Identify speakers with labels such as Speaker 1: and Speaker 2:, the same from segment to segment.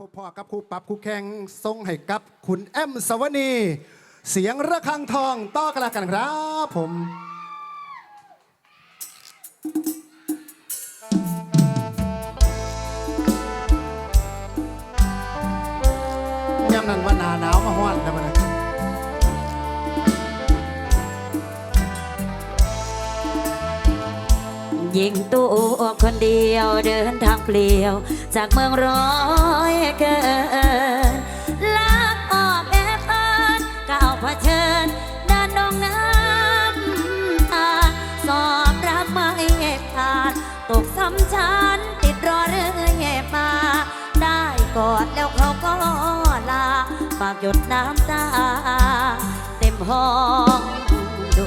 Speaker 1: พบพ่อกับครูปรับครูแข่งทรงให้กับคุณแอมสวนี เสียงระฆังทองต่อกัะกันครับผม ห
Speaker 2: ญิงตัวคนเดียวเดินทางเปลี่ยว จากเมืองร้อยเกินลักออบแอบเอินก้าวเผชิญด้านนองน้ำตาสอบรักไม่ขาดตกซ้ำชันติดรอเรื่อยมาได้กอดแล้วเขาก็ลาปากหยดน้ำตา เต็มห้องดู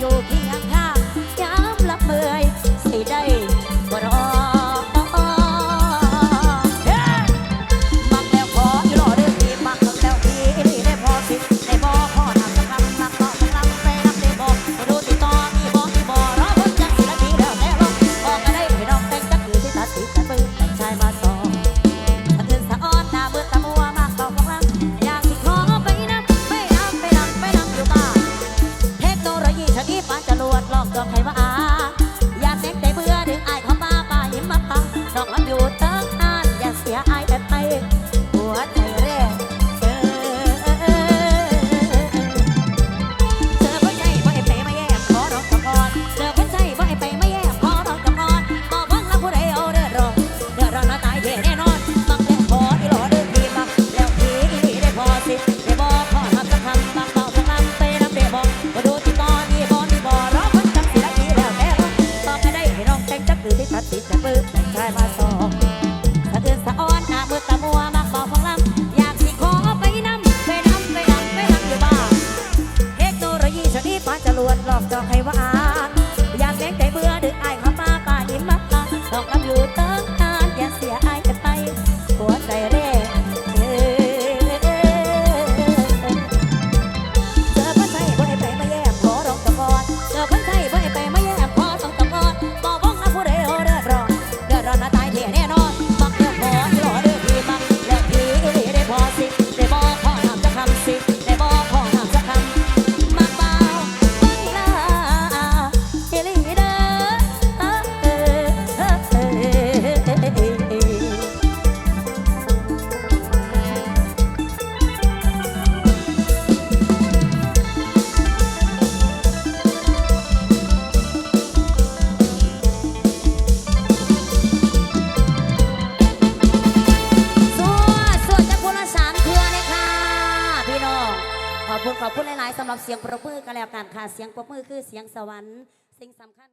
Speaker 2: よ เสียงปรบมือคือเสียงสวรรค์สิ่งสำคัญ